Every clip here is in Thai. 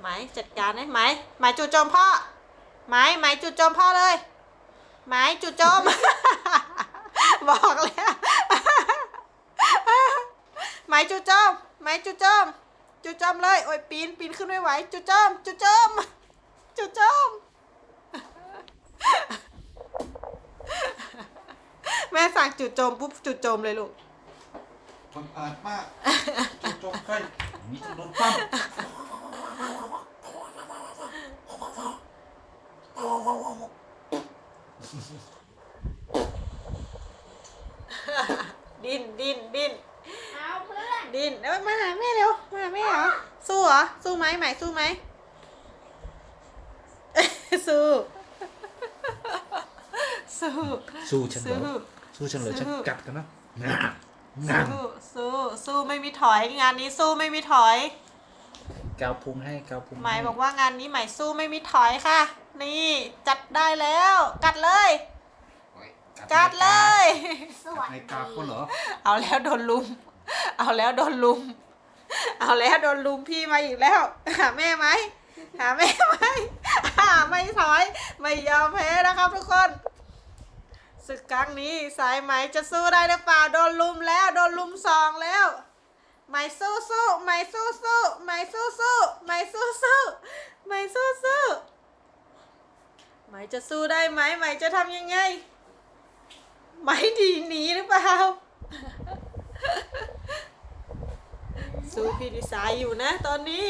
ไหมจัดการได้ไหมไหมจู่โจมพ่อไหมไหมจู่โจมพ่อเลยไหมจู่โจม บอกแล้วไหมจู่โจมไหมจู่โจมจู่โจมเลยโอ้ยปีนปีนขึ้นไม่ไหวจู่โจมจู่โจมจู่โจมแม่สั่งจู่โจมปุ๊บจู่โจมเลยลูกบังอาจมากจุดจบใกล้มีต้องโดนปั้ม ดิ้นดิ้นดิ้นเอาเพื่อนดิ้นเอ้ยมาหาแม่เร็ว มาหาแม่เหรอ สู้เหรอ สู้ไหมไหมสู้ไหม สู้ สู้ สู้ฉันเหรสู้อสู้ฉันเหรอสู้ฉันกัดกันนะนะนะสู้ สู้ สู้ไม่มีถอย งานนี้สู้ไม่มีถอย กาวพุงให้กาวพุงไหมายบอกว่างานนี้ไหมายสู้ไม่มีถอยค่ะ นี่จัดได้แล้ว กัดเลยโอ้ยกัดเลย สวัสในดีกาคนเหรอเอาแล้วโดนลุม เอาแล้วโดนลุม เอาแล้วโดนลุมพี่มาอีกแล้ว หาแม่ไหม หาแม่ไหมหาไม่ถอย ไม่ยอมแพ้นะครับทุกคนศึกครั้งนี้สายไหมจะสู้ได้หรือเปล่า โดนลุมแล้ว โดนลุมสองแล้ว ไหมสู้สู้ไหมสู้สู้ไหมสู้สู้ไหมสู้สู้ไหมสู้สู้ไหมจะสู้ได้ไหมไหมจะทำยังไงไหมดีหนีหรือเปล่า สู้พี่ดีไซน์อยู่นะตอนนี้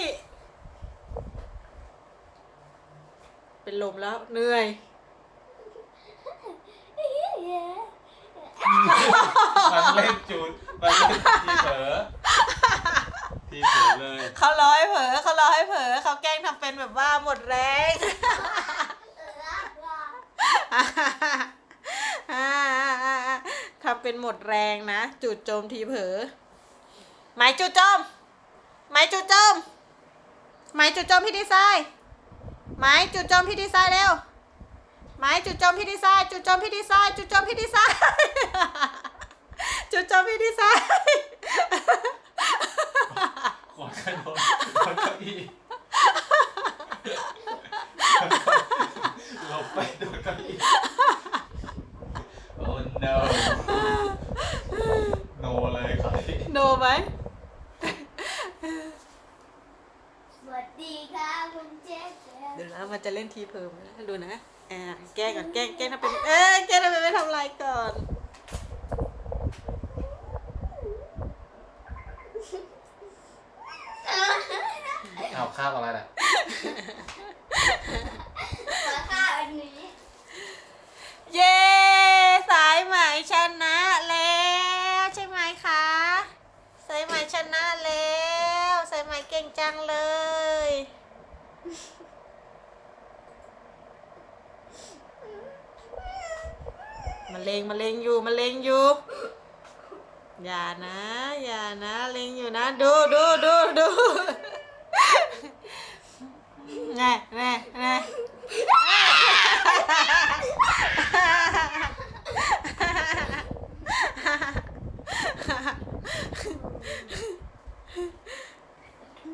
เป็นลมแล้วเหนื่อยมันเล่นจุดมันเล่นทีเผลอ ทีเผลอเลยเขารอให้เผลอเขารอให้เผลอเขาแกล้งทำเป็นแบบว่าหมดแรงทำเป็นหมดแรงนะ จุดโจมทีเผลอไหมจุดโจมไหมจุดโจมไหมจุดโจมพี่ดีไซน์ไหมจุดโจมพี่ดีไซน์เร็วไหมจุดโจมพี่ดีไซน์จุดโจมพี่ดีไซน์จุดโจมพี่ดีไซน์ จุดโจมพี่ดีไซ น์ขอดกันโดนโดนเก้าอี้หลบไปโดนเก้าอี้โอ้ no no เลยครับพี่โนไหมสวัสดีค่ะคุณเจ๊เจ๊เดี๋ยวนะมันจะเล่นทีเพิ่มนะดูนะอ่าแกล้งก่อนแกล้งแกล้งทำเป็นเอ้ยแกล้งทำเป็นไม่ทำอะไรก่อน เอาข้าวอะไรล่ะขอข้าวอันนี้เย้สายไหมชนะแล้วใช่ไหมคะสายไหมชนะแล้วสายไหมเก่งจังเลยมาเลงมาเลงอยู่มาเลงอยู่ อย่านะ อย่านะเลงอยู่นะ ดูดูดูดู แน่แน่แน่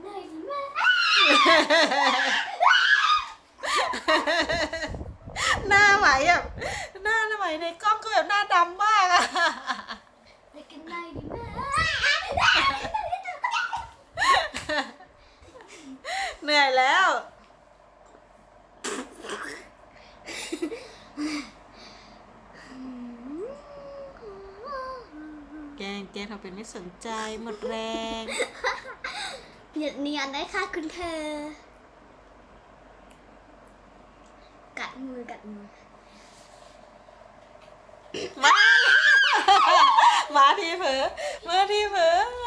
หนแม่หน้าไหมแบบหน้าไหมในกล้องก็แบบหน้าดำมากอะ ไปกันไหนดีแม่ เหนื่อยแล้ว แกล้งแกล้ง ทำเป็นไม่สนใจหมดแรงเหยียดเนียนได้ค่ะคุณเธอ กัดมือกัดมือมา มาทีเผลอมาทีเผลอ